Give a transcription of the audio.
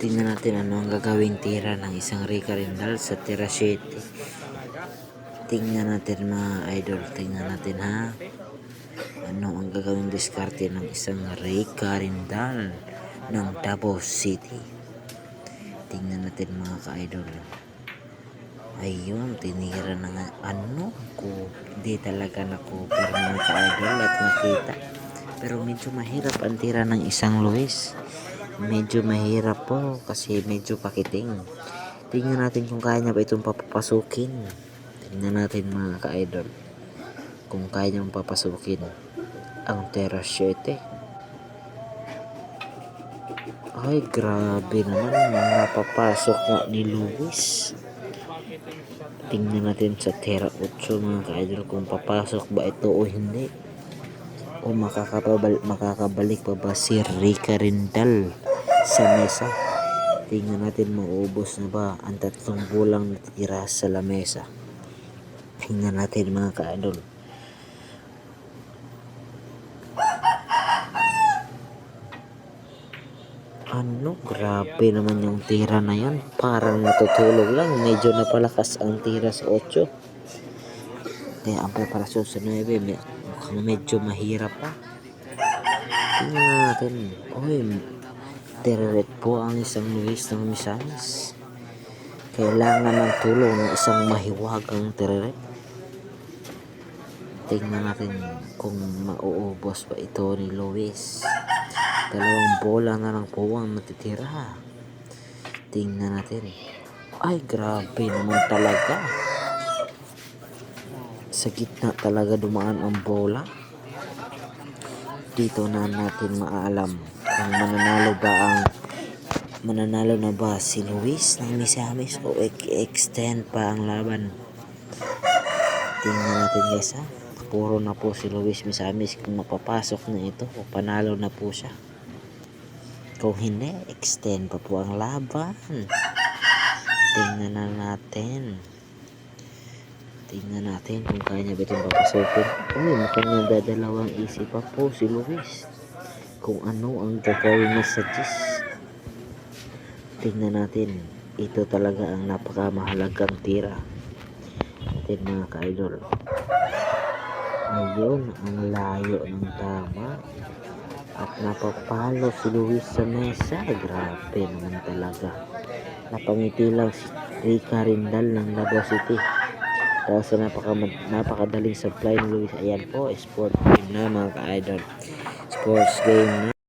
Tingnan natin ano ang gagawing tira ng isang Rica Rindal sa tira 7. Tingnan natin mga idol. Tingnan natin ha. Ano ang gagawing diskarte ng isang Rica Rindal ng Davao City. Tingnan natin mga ka-idol. Ayun, tinira na nga. Ano ko? Hindi talaga na-cover mga ka-idol at nakita. Pero medyo mahirap ang tira ng isang Luis. Medyo mahirap po kasi medyo pakiting. Tingnan natin kung kaya niya ba itong papapasukin. Tingnan natin mga ka-idol. Kung kaya niyang papasukin ang Terra 7. Ay, grabe naman. Napapasok nga ni Luis. Tingnan natin sa Terra 8 mga ka-idol kung papasok ba ito o hindi. O makakabal makakabalik pa ba si Rica Rindal sa mesa. Tingnan natin mauubos na ba ang tatlong bulang natitira sa lamesa. Tingnan natin mga ka-idol. Ano, grabe naman yung tira na yan. Parang natutulog lang. Medyo napalakas ang tira sa 8. Kaya ang preparasyon sa 9, may, mukhang medyo mahirap pa. Tingnan natin. Uy, tereret po ang isang Luis ng Misamis. Kailangan ng tulong ng isang mahiwagang tereret. Tingnan natin kung mauubos pa ito ni Luis. Dalawang bola na lang po ang natitira. Tingnan natin. Ay, grabe naman talaga. Sa gitna talaga dumaan ang bola. Dito na natin maalam kung mananalo ba ang mananalo na ba si Luis ng Misamis o extend pa ang laban. Tingnan natin guys ha. Puro na po si Luis Misamis kung mapapasok na ito o panalo na po siya. Kung hindi, extend pa po ang laban. Tingnan na natin. Tingnan natin kung kaya niya ba itong papasukin. Uy, mukhang nagdadalawang isip pa po si Luis. Kung ano ang gagawin niya sa Gis. Tingnan natin. Ito talaga ang napakamahalagang tira. Natin mga ka-idol. Ayun, ang layo ng tama. At napapalo si Luis sa mesa. Grabe naman talaga. Napangiti lang si Rica Rindal ng Davao City. Dahil sa napaka, napakadaling supply ni Luis. Ayan po, sport game na mga ka-idol. Sports game na.